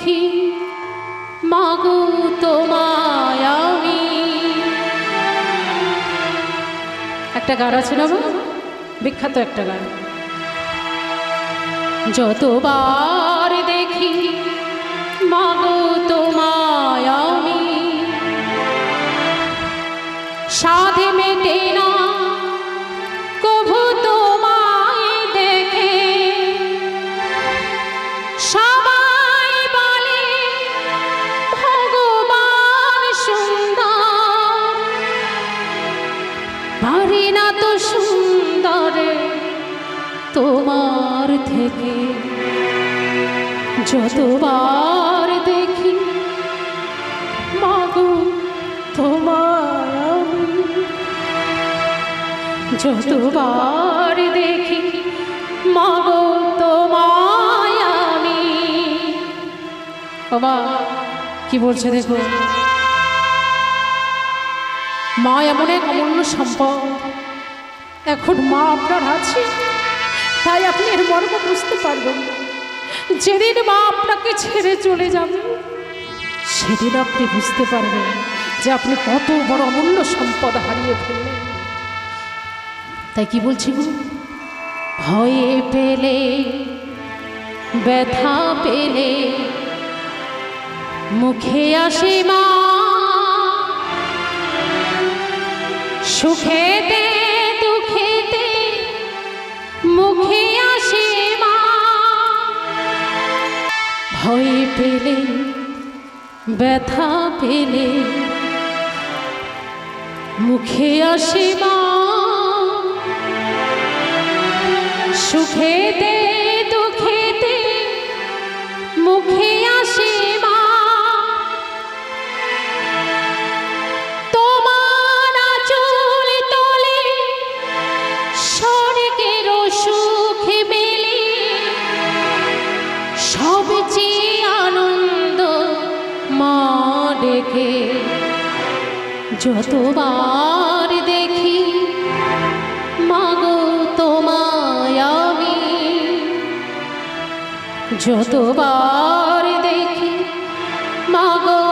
দেখি মাগো তোমায় আমি। একটা গান আছে না বিখ্যাত একটা গান। যতবার দেখি মাগো তোমায় আমি, সাধে মেটে না পারি না তো সুন্দরে তোমার থেকে। যতবার দেখি, মাগো, তোমার যতবার দেখি, মাগো, তোমায় আমি। বাবা, কি বলছে দেখো? মা এমন এক অমূল্য সম্পদ। এখন মা আপনার আছে, তাই আপনি এর মর্ম বুঝতে পারবেন। যেদিন মা আপনাকে ছেড়ে চলে যাবে, সেদিন আপনি বুঝতে পারবেন যে আপনি কত বড় অমূল্য সম্পদ হারিয়ে ফেললেন। তাই কি বলছি ভয়ে পেলে, ব্যথা পেলে, মুখে আসে মা সুখেতে দুঃখেতে মুখে আসে মা। ভয় পেলে ব্যথা পেলে মুখে আসে মা। সুখেতে আনন্দ মা যতবার দেখি মাগো তোমায় আমি। যতবার দেখি মাগো